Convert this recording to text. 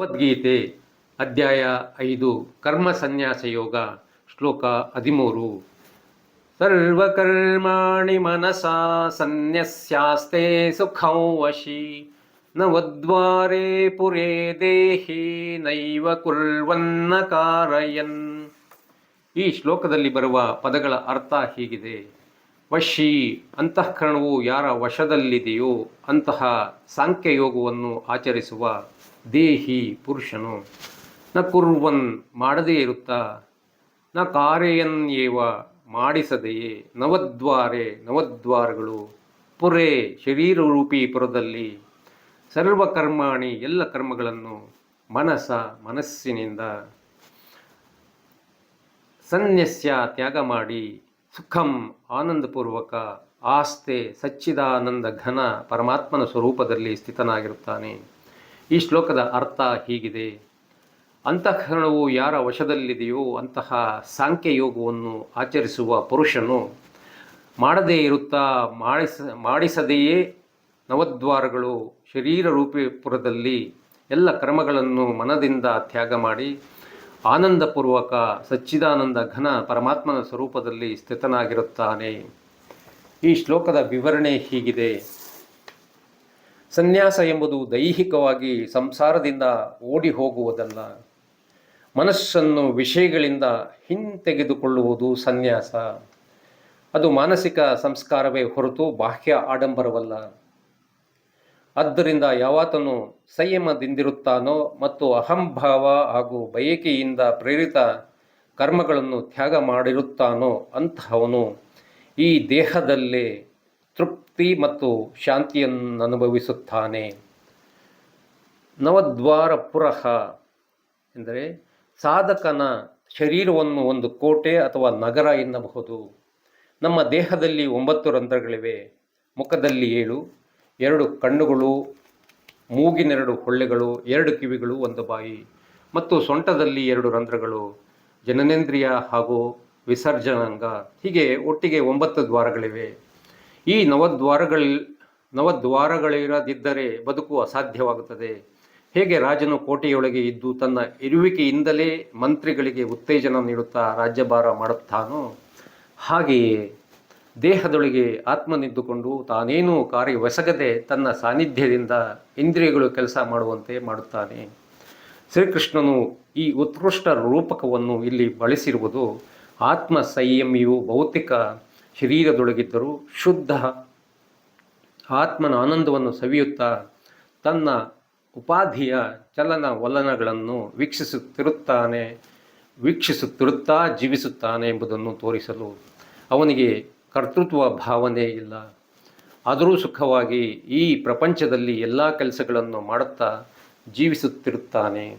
ಭಗವದ್ಗೀತೆ ಅಧ್ಯಾಯ ಐದು, ಕರ್ಮ ಸನ್ಯಾಸ ಯೋಗ, ಶ್ಲೋಕ ಹದಿಮೂರು. ಸರ್ವಕರ್ಮಾಣಿ ಮನಸಾ ಸನ್ಯಸ್ಯಾಸ್ತೆ ಸುಖಂ ವಶಿ, ನ ವದ್ವಾರೆ ಪುರೇ ದೇಹಿ ನೈವ ಕುರ್ವನ್ನ ಕಾರಯನ್. ಈ ಶ್ಲೋಕದಲ್ಲಿ ಬರುವ ಪದಗಳ ಅರ್ಥ ಹೀಗಿದೆ. ವಶಿ, ಅಂತಃಕರಣವು ಯಾರ ವಶದಲ್ಲಿದೆಯೋ ಅಂತಹ ಸಾಂಖ್ಯಯೋಗವನ್ನು ಆಚರಿಸುವ ದೇಹಿ ಪುರುಷನು. ನ ಕುರ್ವನ್ ಮಾಡದೇ ಇರುತ್ತಾ, ನ ಕಾರ್ಯಯನ್ ಏವ ಮಾಡಿಸದೆಯೇ? ನವದ್ವಾರೆ, ನವದ್ವಾರಗಳು, ಪುರೆ ಶರೀರ ರೂಪಿ ಪುರದಲ್ಲಿ ಸರ್ವಕರ್ಮಾಣಿ ಎಲ್ಲ ಕರ್ಮಗಳನ್ನು ಮನಸ ಮನಸ್ಸಿನಿಂದ. ಸನ್ಯಸ್ಯ ತ್ಯಾಗ ಮಾಡಿ, ಸುಖಂ ಆನಂದಪೂರ್ವಕ, ಆಸ್ತೆ ಸಚ್ಚಿದಾನಂದ ಘನ ಪರಮಾತ್ಮನ ಸ್ವರೂಪದಲ್ಲಿ ಸ್ಥಿತನಾಗಿರುತ್ತಾನೆ. ಈ ಶ್ಲೋಕದ ಅರ್ಥ ಹೀಗಿದೆ. ಅಂತಃಕರಣವು ಯಾರ ವಶದಲ್ಲಿದೆಯೋ ಅಂತಹ ಸಾಂಖ್ಯಯೋಗವನ್ನು ಆಚರಿಸುವ ಪುರುಷನು ಮಾಡದೇ ಇರುತ್ತಾ ಮಾಡಿಸ, ಮಾಡಿಸದೆಯೇ ನವದ್ವಾರಗಳು ಶರೀರ ರೂಪಿಪುರದಲ್ಲಿ ಎಲ್ಲ ಕ್ರಮಗಳನ್ನು ಮನದಿಂದ ತ್ಯಾಗ ಮಾಡಿ ಆನಂದಪೂರ್ವಕ ಸಚ್ಚಿದಾನಂದ ಘನ ಪರಮಾತ್ಮನ ಸ್ವರೂಪದಲ್ಲಿ ಸ್ಥಿತನಾಗಿರುತ್ತಾನೆ. ಈ ಶ್ಲೋಕದ ವಿವರಣೆ ಹೀಗಿದೆ. ಸನ್ಯಾಸ ಎಂಬುದು ದೈಹಿಕವಾಗಿ ಸಂಸಾರದಿಂದ ಓಡಿ ಹೋಗುವುದಲ್ಲ. ಮನಸ್ಸನ್ನು ವಿಷಯಗಳಿಂದ ಹಿಂತೆಗೆದುಕೊಳ್ಳುವುದು ಸನ್ಯಾಸ. ಅದು ಮಾನಸಿಕ ಸಂಸ್ಕಾರವೇ ಹೊರತು ಬಾಹ್ಯ ಆಡಂಬರವಲ್ಲ. ಆದ್ದರಿಂದ ಯಾವಾತನು ಸಂಯಮದಿಂದಿರುತ್ತಾನೋ ಮತ್ತು ಅಹಂಭಾವ ಹಾಗೂ ಬಯಕೆಯಿಂದ ಪ್ರೇರಿತ ಕರ್ಮಗಳನ್ನು ತ್ಯಾಗ ಮಾಡಿರುತ್ತಾನೋ ಅಂತಹವನು ಈ ದೇಹದಲ್ಲೇ ತೃಪ್ತಿ ಮತ್ತು ಶಾಂತಿಯನ್ನು ಅನುಭವಿಸುತ್ತಾನೆ ನವದ್ವಾರ ಪುರಹ ಎಂದರೆ ಸಾಧಕನ ಶರೀರವನ್ನು ಒಂದು ಕೋಟೆ ಅಥವಾ ನಗರ ಎನ್ನಬಹುದು. ನಮ್ಮ ದೇಹದಲ್ಲಿ ಒಂಬತ್ತು ರಂಧ್ರಗಳಿವೆ. ಮುಖದಲ್ಲಿ ಏಳು, ಎರಡು ಕಣ್ಣುಗಳು, ಮೂಗಿನೆರಡು ಹೊಳ್ಳೆಗಳು, ಎರಡು ಕಿವಿಗಳು, ಒಂದು ಬಾಯಿ ಮತ್ತು ಸೊಂಟದಲ್ಲಿ ಎರಡು ರಂಧ್ರಗಳು, ಜನನೇಂದ್ರಿಯ ಹಾಗೂ ವಿಸರ್ಜನಾಂಗ. ಹೀಗೆ ಒಟ್ಟಿಗೆ ಒಂಬತ್ತು ದ್ವಾರಗಳಿವೆ. ಈ ನವದ್ವಾರಗಳ, ನವದ್ವಾರಗಳಿರದಿದ್ದರೆ ಬದುಕು ಅಸಾಧ್ಯವಾಗುತ್ತದೆ. ಹೇಗೆ ರಾಜನು ಕೋಟೆಯೊಳಗೆ ಇದ್ದು ತನ್ನ ಇರುವಿಕೆಯಿಂದಲೇ ಮಂತ್ರಿಗಳಿಗೆ ಉತ್ತೇಜನ ನೀಡುತ್ತಾ ರಾಜ್ಯಭಾರ ಮಾಡುತ್ತಾನೋ? ಹಾಗೆಯೇ ದೇಹದೊಳಗೆ ಆತ್ಮ ಆತ್ಮನಿದ್ದುಕೊಂಡು ತಾನೇನೂ ಕಾರ್ಯವೆಸಗದೆ ತನ್ನ ಸಾನ್ನಿಧ್ಯದಿಂದ ಇಂದ್ರಿಯಗಳು ಕೆಲಸ ಮಾಡುವಂತೆ ಮಾಡುತ್ತಾನೆ. ಶ್ರೀಕೃಷ್ಣನು ಈ ಉತ್ಕೃಷ್ಟ ರೂಪಕವನ್ನು ಇಲ್ಲಿ ಬಳಸಿರುವುದು ಆತ್ಮ ಸಂಯಮಿಯು ಭೌತಿಕ ಶರೀರದೊಳಗಿದ್ದರೂ ಶುದ್ಧ ಆತ್ಮನ ಆನಂದವನ್ನು ಸವಿಯುತ್ತಾ ತನ್ನ ಉಪಾಧಿಯ ಚಲನ ವಲನಗಳನ್ನು ವೀಕ್ಷಿಸುತ್ತಿರುತ್ತಾನೆ, ವೀಕ್ಷಿಸುತ್ತಿರುತ್ತಾ ಜೀವಿಸುತ್ತಾನೆ ಎಂಬುದನ್ನು ತೋರಿಸಲು ಅವನಿಗೆ ಕರ್ತೃತ್ವ ಭಾವನೆ ಇಲ್ಲ. ಆದರೂ ಸುಖವಾಗಿ ಈ ಪ್ರಪಂಚದಲ್ಲಿ ಎಲ್ಲ ಕೆಲಸಗಳನ್ನು ಮಾಡುತ್ತಾ ಜೀವಿಸುತ್ತಿರುತ್ತಾನೆ.